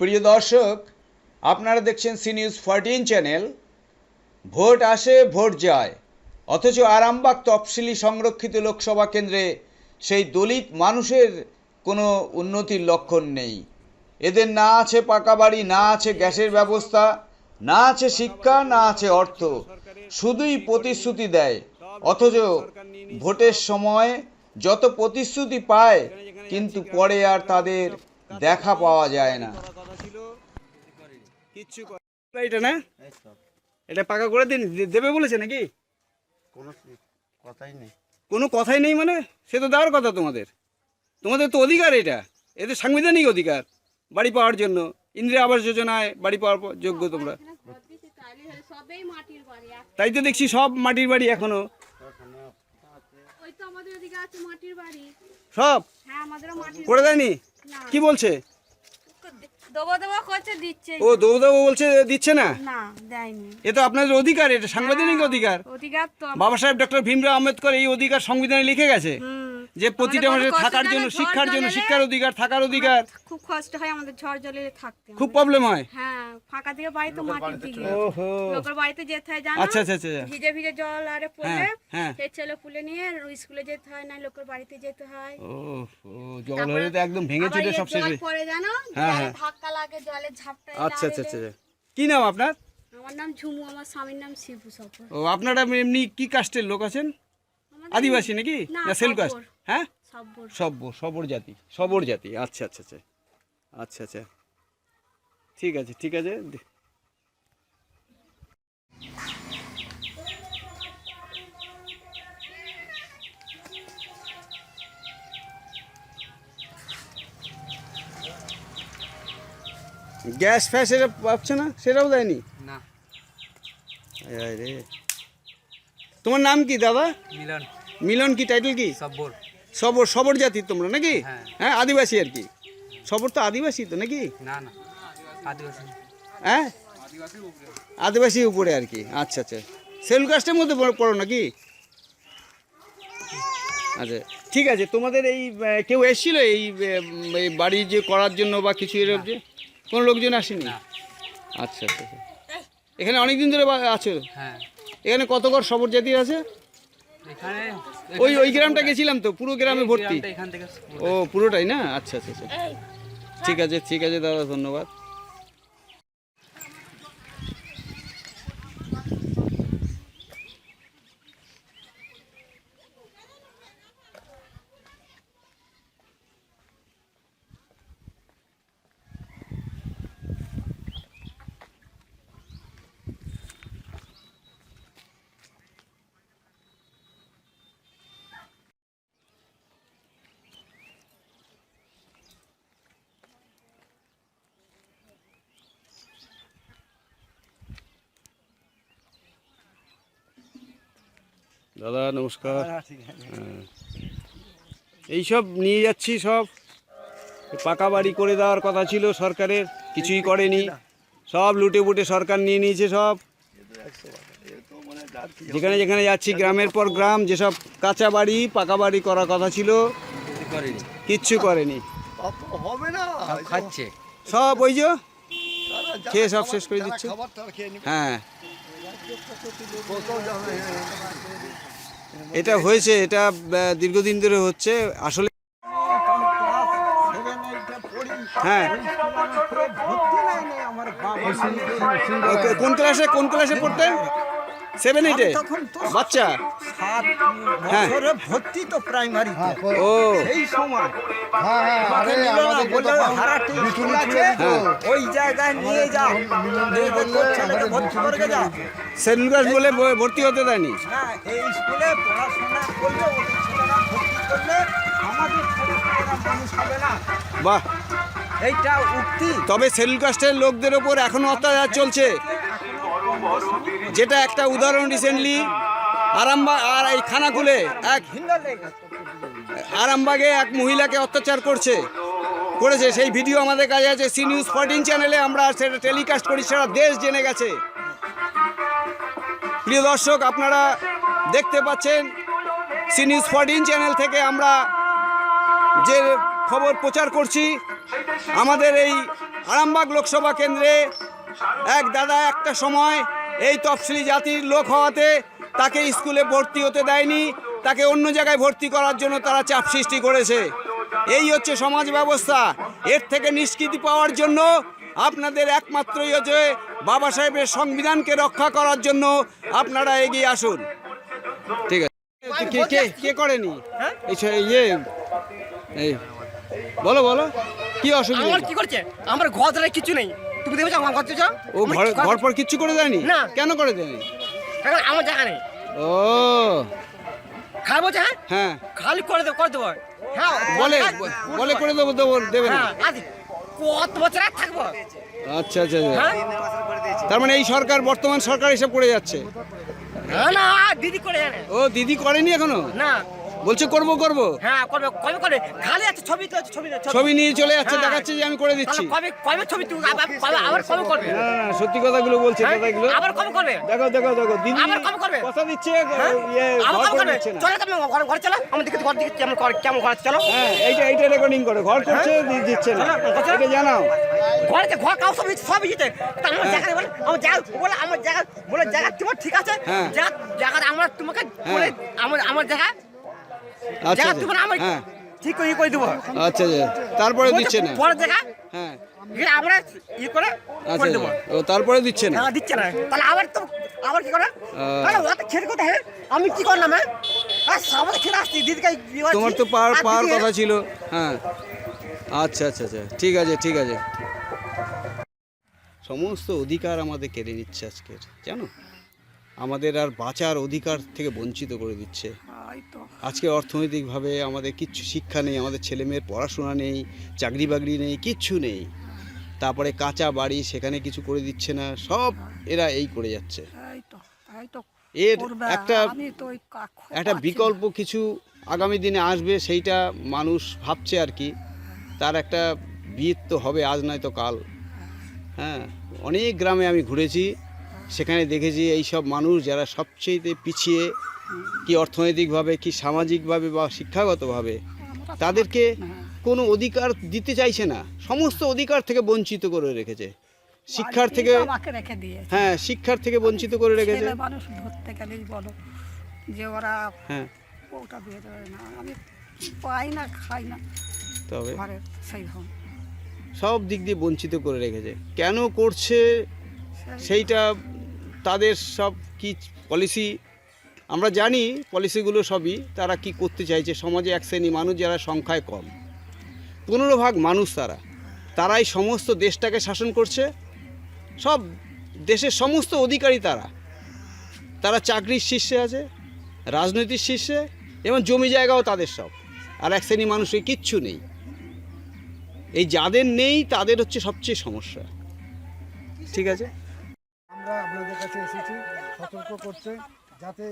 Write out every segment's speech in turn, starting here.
প্রিয় দর্শক, আপনারা দেখছেন C news fourteen channel vote আসে, ভোট যায়। অথচ আরামবাগ তফসিলি সংরক্ষিত লোকসভা কেন্দ্রে সেই দলিত মানুষের কোনো উন্নতির লক্ষণ নেই। এদের না আছে পাকা বাড়ি, না আছে গ্যাসের ব্যবস্থা, না আছে শিক্ষা, না আছে অর্থ। শুধুই প্রতিশ্রুতি দেয়। অথচ ভোটের সময় যত প্রতিশ্রুতি পায় কিন্তু পরে আর তাদের দেখা পাওয়া যায় না। এটা না? এটা পাকা করে দিন দেবে বলেছে নাকি? কোনো কথাই নেই। কোনো কথাই নেই মানে? সে তো দেওয়ার কথা তোমাদের। তোমাদের তো অধিকার এটা। এদের সাংবিধানিক অধিকার বাড়ি পাওয়ার জন্য। ইন্দিরা আবাস যোজনায় বাড়ি পাওয়ার যোগ্য তোমরা সবেই মাটির বাড়ি এক- তাই তো দেখছি সব মাটির বাড়ি এখনও। ওই তো আমাদের ওদিকে আছে মাটির বাড়ি। সব? হ্যাঁ আমাদেরও মাটির করে দেয়নি? কি বলছে? দেবো দেবো ও দৌ দৌ বলছে দিচ্ছে না? না এ তো আপনাদের অধিকার এটা সাংবিধানিক অধিকার। অধিকার বাবা সাহেব ডক্টর ভীমরাও আম্বেদকর এই অধিকার সংবিধানে লিখে গেছে। হুম। যে প্রতিটা মানুষের থাকার জন্য শিক্ষার জন্য শিক্ষার অধিকার থাকার অধিকার। খুব কষ্ট হয় আমাদের ঝড় জলে থাকতে খুব প্রবলেম হয়। হ্যাঁ ফাঁকা থেকে বাড়ি তো মাটির দিকে। ওহো। লোকের বাড়িতে যেতে হয় জানো? আচ্ছা আচ্ছা আচ্ছা ভিজে ভিজে জল আরে পড়লে হ্যাঁ, হ্যাঁ। ছেলে পুলে নিয়ে স্কুলে যেতে হয় না লোকের বাড়িতে যেতে হয়। ও ও জল হলে তো একদম ভেঙে চুরে সব শেষ হয়ে- পড়ে জানো। ধাক্কা লাগে জলের ঝাপটা আচ্ছা আচ্ছা আচ্ছা আচ্ছা। কি নাম আপনার? আমার নাম ঝুমু আমার স্বামীর নাম শিবু সফর। ও আপনারা এমনি কি কাস্টের লোক আছেন? আদিবাসী নাকি? না, সেল কাস্ট। হ্যাঁ? সব্বর সব্য সবর জাতি সবর জাতি। আচ্ছা আচ্ছা আচ্ছা। আচ্ছা আচ্ছা। ঠিক আছে ঠিক আছে। গ্যাস ফ্যাস এটা পাচ্ছে না? সেটাও দেয়নি? না। রে। তোমার নাম কি দাদা? মিলন। মিলন কি টাইটেল কি? সব্বর। সবর সবর জাতি তোমরা নাকি? হ্যাঁ। হ্যাঁ আদিবাসী আর কি। সবর তো আদিবাসী তো নাকি? না না আদিবাসী। হ্যাঁ? আদিবাসী উপরে আর কি। আচ্ছা আচ্ছা। সেল কাস্টের মধ্যে পড়ো- নাকি? আচ্ছা ঠিক আছে। তোমাদের এই কেউ এসেছিল এই বাড়ি যে করার জন্য বা কিছু এরকম যে? কোনো লোকজন আসেনি? না। আচ্ছা আচ্ছা আচ্ছা। এখানে অনেক দিন ধরে আছো? হ্যাঁ। এখানে কত ঘর সবর জাতির আছে? ওই ওই গ্রামটা গেছিলাম তো পুরো গ্রামে ভর্তি। ও পুরোটাই না? আচ্ছা আচ্ছা আচ্ছা। ঠিক আছে ঠিক আছে দাদা ধন্যবাদ। দাদা নমস্কার। হ্যাঁ। এইসব নিয়ে যাচ্ছি সব। পাকা বাড়ি করে দেওয়ার কথা ছিল সরকারের কিছুই করেনি। সব লুটে বুটে সরকার নিয়ে নিয়েছে সব। যেখানে যেখানে যাচ্ছি গ্রামের পর গ্রাম যেসব কাঁচা বাড়ি পাকা বাড়ি করার কথা ছিল কিচ্ছু করেনি। হবে না। সব খাচ্ছে। সব ওই যে খেয়ে সব শেষ করে দিচ্ছে। হ্যাঁ। এটা হয়েছে এটা দীর্ঘদিন ধরে হচ্ছে। আসলে হ্যাঁ। কোন ক্লাসে কোন ক্লাসে পড়তে সেভেন এইটে বাচ্চা? হ্যাঁ। ভর্তি তো প্রাইমারি ও। এই সময়। ওই জায়গায় নিয়ে যাও। ছেলেকে ভর্তি করে যা। সেন্ট বলে ভর্তি হতে দেয়নি। এই স্কুলে পড়াশোনা করলে ভর্তি করলে আমাদের মানুষ হবে না। বাহ। এইটা উক্তি। তবে সেলুল কাস্টের লোকদের ওপর এখনও অত্যাচার চলছে। যেটা একটা উদাহরণ রিসেন্টলি আরামবাগ আর এই খানাকুলে এক আরামবাগে এক মহিলাকে অত্যাচার করছে। করেছে, সেই ভিডিও আমাদের কাছে আছে সি নিউজ ফোরটিন চ্যানেলে, আমরা সেটা টেলিকাস্ট করি সেটা দেশ জেনে গেছে। প্রিয় দর্শক, আপনারা দেখতে পাচ্ছেন, সি নিউজ ফোরটিন চ্যানেল থেকে আমরা যে খবর প্রচার করছি, আমাদের এই আরামবাগ লোকসভা কেন্দ্রে এক দাদা একটা সময় এই তফসিলি জাতির লোক হওয়াতে তাকে স্কুলে ভর্তি হতে দেয়নি, তাকে অন্য জায়গায় ভর্তি করার জন্য তারা চাপ সৃষ্টি করেছে। এই হচ্ছে সমাজ ব্যবস্থা। এর থেকে নিষ্কৃতি পাওয়ার জন্য আপনাদের একমাত্রই হচ্ছে বাবা সাহেবের সংবিধানকে রক্ষা করার জন্য আপনারা এগিয়ে আসুন। ঠিক আছে। কে কে কে করেনি? ছ- ইয়ে এই বলো বলো। কি অসুবিধা? আমার কি করছে? আমার ঘর ধরে কিছু নেই। তুমি দেখেছ আমার ঘর দেখেছ ও ঘর ঘর? পর কিচ্ছু করে দেয়নি? না। কেন করে দেয়নি? এখন আমার জায়গা নেই। ও। বলছে হ্যাঁ? হ্যাঁ। খালি করে দেবো করে দেবো। হ্যাঁ বলে বলে করে দেবো দেবো দেবে না। হ্যাঁ কত বছর আর থাকব? আচ্ছা আচ্ছা আচ্ছা। হ্যাঁ? তার মানে এই সরকার বর্তমান সরকার এসব করে যাচ্ছে? না না দিদি করে ও দিদি করেনি এখনও? না। বলছে করব করব। হ্যাঁ করবে কবে করে খালি আছে ছবি তো ছবি ছবি। নিয়ে চলে যাচ্ছে হ্যাঁ। দেখাচ্ছে যে আমি করে দিচ্ছি। কবে কবে ছবি তুই আবার কবে- আবার কবে করবে? না, সত্যি কথাগুলো বলছে হ্যাঁ? কথাগুলো। আবার কবে করবে? দেখো দেখো দেখো দিদি আবার কবে করবে? কথা দিচ্ছে হ্যাঁ? ইয়ে আবার কবে করবে? চলো তুমি ঘর ঘর চলো। আমার দিকে ঘর দিকে কেমন করে কেমন ঘর চলো। হ্যাঁ এইটা এইটা রেকর্ডিং করে। ঘর করছে দিচ্ছে না। এটা জানাও। ঘরেতে ঘর কাউ সব সব দিতে তা আমার জায়গা বলে আমার জায়গা বলে আমার জায়গা বলে জায়গা তোমার ঠিক আছে। হ্যাঁ। জায়গা আমার তোমাকে বলে আমার আমার জায়গা আচ্ছা জায়গা। তোমার আমার হ্যাঁ। ঠিক করে করে দেবো। আচ্ছা তারপরে দিচ্ছে না? বড় জায়গা? হ্যাঁ। আমরা ই করে করে দেবো। ও তারপরে দিচ্ছে না? না দিচ্ছে না। তাহলে আবার তো আবার কি করে? আহ। আরে ওটা খেতে কোথায় হ্যাঁ? আমি কি করলাম হ্যাঁ? সামনে খেলে আসছি দিদিকে তোমার তো পাওয়ার পাওয়ার কথা ছিল। হ্যাঁ। আচ্ছা আচ্ছা আচ্ছা। ঠিক আছে ঠিক আছে। সমস্ত অধিকার আমাদের কেড়ে নিচ্ছে আজকের জানো? আমাদের আর বাঁচার অধিকার থেকে বঞ্চিত করে দিচ্ছে। আজকে অর্থনৈতিকভাবে আমাদের কিচ্ছু শিক্ষা নেই আমাদের ছেলে মেয়ের পড়াশোনা নেই চাকরি বাকরি নেই কিচ্ছু নেই। তারপরে কাঁচা বাড়ি সেখানে কিছু করে দিচ্ছে না সব এরা এই করে যাচ্ছে। এর একটা একটা বিকল্প কিছু আগামী দিনে আসবে সেইটা মানুষ ভাবছে আর কি। তার একটা বিয়ে তো হবে আজ নয় তো কাল। হ্যাঁ অনেক গ্রামে আমি ঘুরেছি। সেখানে দেখেছি এই সব মানুষ যারা সবচেয়ে পিছিয়ে কি অর্থনৈতিকভাবে কি সামাজিকভাবে বা শিক্ষাগতভাবে তাদেরকে কোনো অধিকার দিতে চাইছে না। সমস্ত অধিকার থেকে বঞ্চিত করে রেখেছে। শিক্ষার থেকে হ্যাঁ শিক্ষার থেকে বঞ্চিত করে রেখেছে। মানুষ ধরতে গেলেই বলো যে ওরা হ্যাঁ। ওটা বের না। আমি পাই না খাই না। তবে সেই সব দিক দিয়ে বঞ্চিত করে রেখেছে। কেন করছে সেইটা তাদের সব কি পলিসি আমরা জানি পলিসিগুলো সবই, তারা কি করতে চাইছে? সমাজে এক শ্রেণি মানুষ যারা সংখ্যায় কম। পনেরো ভাগ মানুষ তারা। তারাই সমস্ত দেশটাকে শাসন করছে। সব দেশের সমস্ত অধিকারী তারা। তারা চাকরির শীর্ষে আছে রাজনৈতিক শীর্ষে, এবং জমি জায়গাও তাদের সব। আর এক শ্রেণি মানুষের কিচ্ছু নেই। এই যাদের নেই, তাদের হচ্ছে সবচেয়ে সমস্যা। ঠিক আছে? আমরা আপনাদের কাছে এসেছি সতর্ক করতে যাতে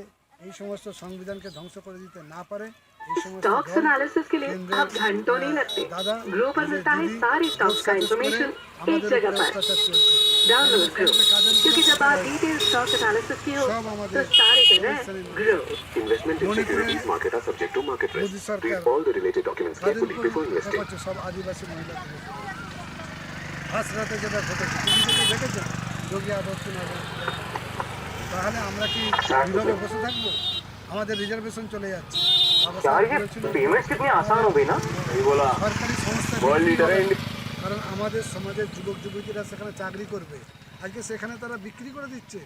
এই সমস্ত সংবিধানকে ধ্বংস করে দিতে না পারে এই সমস্ত स्टॉक्स দল एनालिसिस के लिए কেন্দ্রের, अब घंटों नहीं लगते দাদা ग्रो पर আমাদের मिलता है দিদি, सारी লোক स्टॉक्स का সাজেস্ট করে इंफॉर्मेशन एक আমাদের जगह উপর पर অত্যাচার চলছে। डाउनलोड ग्रो তাদের क्योंकि जब आप উপর डिटेल स्टॉक एनालिसिस की हो সব तो আমাদের सारी जगह ग्रो Investment in মণিপুরে securities market are subject to market Modi risk. Sarkar Read all the related documents তাদের carefully উপর before এটা investing. করছে যোগী তাহলে আমরা কি বিভাগে বসে থাকব? আমাদের রিজার্ভেশন চলে যাচ্ছে। কারণ আমাদের সমাজের যুবক যুবতীরা সেখানে চাকরি করবে। আজকে সেখানে তারা বিক্রি করে দিচ্ছে।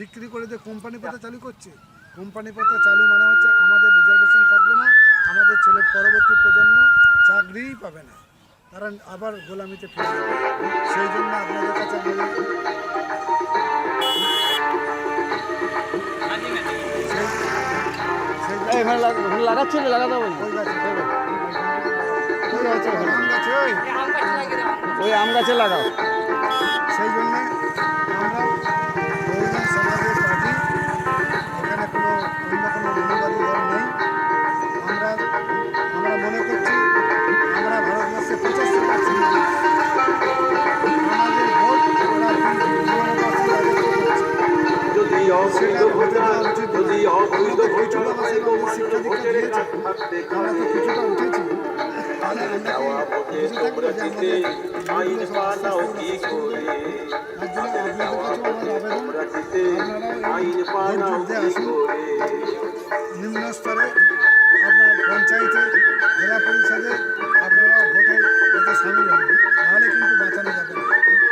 বিক্রি করে দিয়ে কোম্পানি পথে চালু করছে। কোম্পানি পথে চালু মানে হচ্ছে আমাদের রিজার্ভেশন থাকবে না। আমাদের ছেলে পরবর্তী প্রজন্ম চাকরিই পাবে না। তারা আবার গোলামিতে ফিরে যাবে। সেই জন্য আপনাদের কাছে লাগাচ্ছি লাগাতে ওই আম গাছে লাগাও। সেই জন্যে জন্য আপনাদের কাছেও আমার আবেদন আপনারাও এই ভোট যুদ্ধে আসুন নিম্ন স্তরে আপনার পঞ্চায়েতে জেলা পরিষদে আপনারা ভোটের এতে সামিল হন নাহলে কিন্তু বাঁচানো যাবে না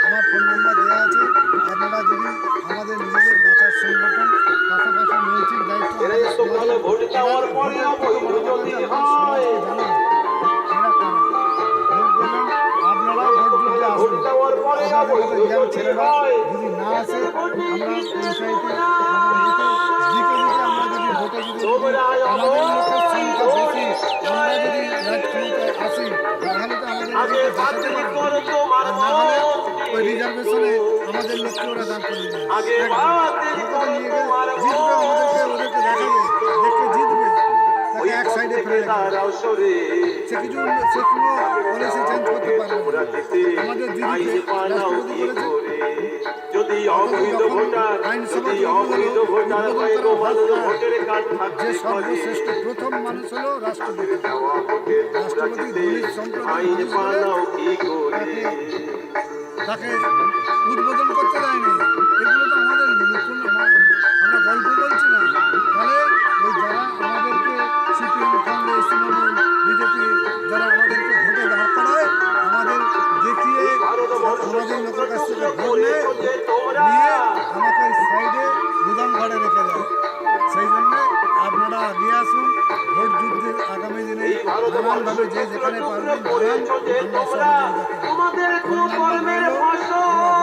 আমার ফোন নাম্বার দেওয়া আছে আপনারা যদি আমাদের নিজেদের বাঁচার সংগঠন পাশাপাশি নৈতিক দায়িত্ব আমাদের ভোট দেওয়ার পরে জানান ইয়াং ছেলেরা যদি না আসে আমরা পঞ্চায়েতে দিকে দিকে আমরা যদি ভোটে যদি আমাদের লোকের সংখ্যা বেশি আমরা যদি রাজ ক্ষমতায় আসি তাহলে তো আমাদের বাঁচাতে পারব আর না হলে ওই রিজার্ভেশনে আমাদের লোককে ওরা দান করে দেবে জিতবে আমাদেরকে ওদেরকে দেখাবে দেখে জিতবে তাকে এক সাইডে ফেলে সে কিছু সে কোনো পলিসি চেঞ্জ করতে পারবে আমাদের দিদিকে রাষ্ট্রপতি যদি অবৈধ ভোটার যদি অবৈধ ভোটার হয় তো ভালো ভোটের যে সর্বশ্রেষ্ঠ প্রথম মানুষ হলো রাষ্ট্রপতি। দলিত সম্প্রদায় তাকে উদ্বোধন করতে দেয়নি। এগুলো তো আমাদের আমরা গল্প বলছি থেকে ভোট নেয় আমাকে সাইডে গুদাম ঘরে রেখে দেয় সেই জন্য আপনারা এগিয়ে আসুন। ভোট যুদ্ধে আগামী দিনে নানানভাবে যে যেখানে পারবেন জানান আমরা সহযোগিতা করব